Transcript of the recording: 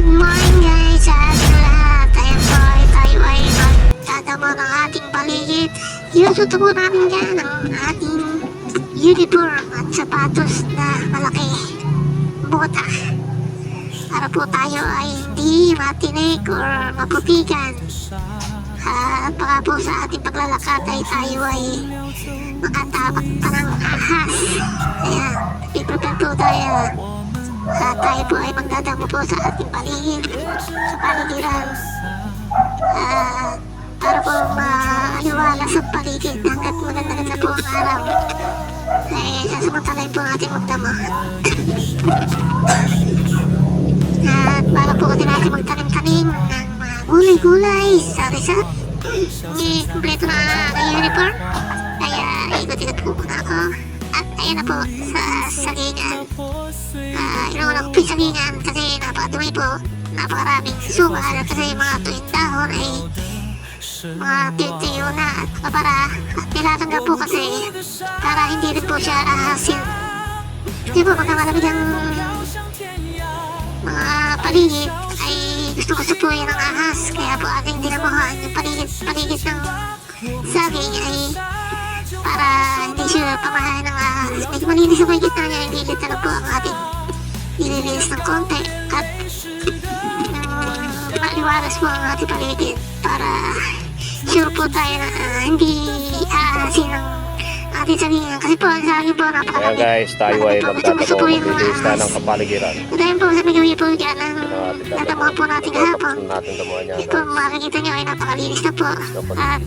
Good morning sa ating lahat. Ayan po ay tayo ay magdadamo ng ating paligid. Inusuto po namin dyan ang ating uniform at sapatos na malaki. Bota. Para po tayo ay hindi matinik or maputikan. At baka po sa ating paglalakad ay tayo ay makatabak pa ng At tayo po ay magdadamo po sa ating paligid, sa paligiran. At para po maaliwala sa paligid hanggat maganda na po ang araw. Ay sasamantalayin po natin magdamo. At para po din natin magtanim-tanim ng mga gulay-gulay sa resort. Hindi kompleto na ang uniform. Kaya ikot-ikot po muna ako. At ayan na po sa sagingan. Ah, inuuna ko po yung sagingan kasi napakadumi po. Napakaraming sugal kasi mga tuwing dahon ay mga tintiyo na at kapara. At nilatanggap po kasi para hindi rin po siya ahasin. Hindi po pagka malamig ang mga paligid ay gusto ko supuyin ng ahas. Kaya po ating dinamuhan yung paligid, paligid ng saging ay para hindi siya ahas. Medyo malinis ang may gitna niya, gilid na po ang ating nililinis ng konti at um, maliwalas po ang ating paligid para sure po tayo na ah, hindi aasin ng ating sabihin. Kasi po, ang saging po Kaya napakalamig. guys, tayo ay magtatagaw maglilinis na ng kapaligiran. Dahil po sa may po dyan ang Natin natamuhan po natin kahapon. Ito makikita nyo ay napakalinis na po. At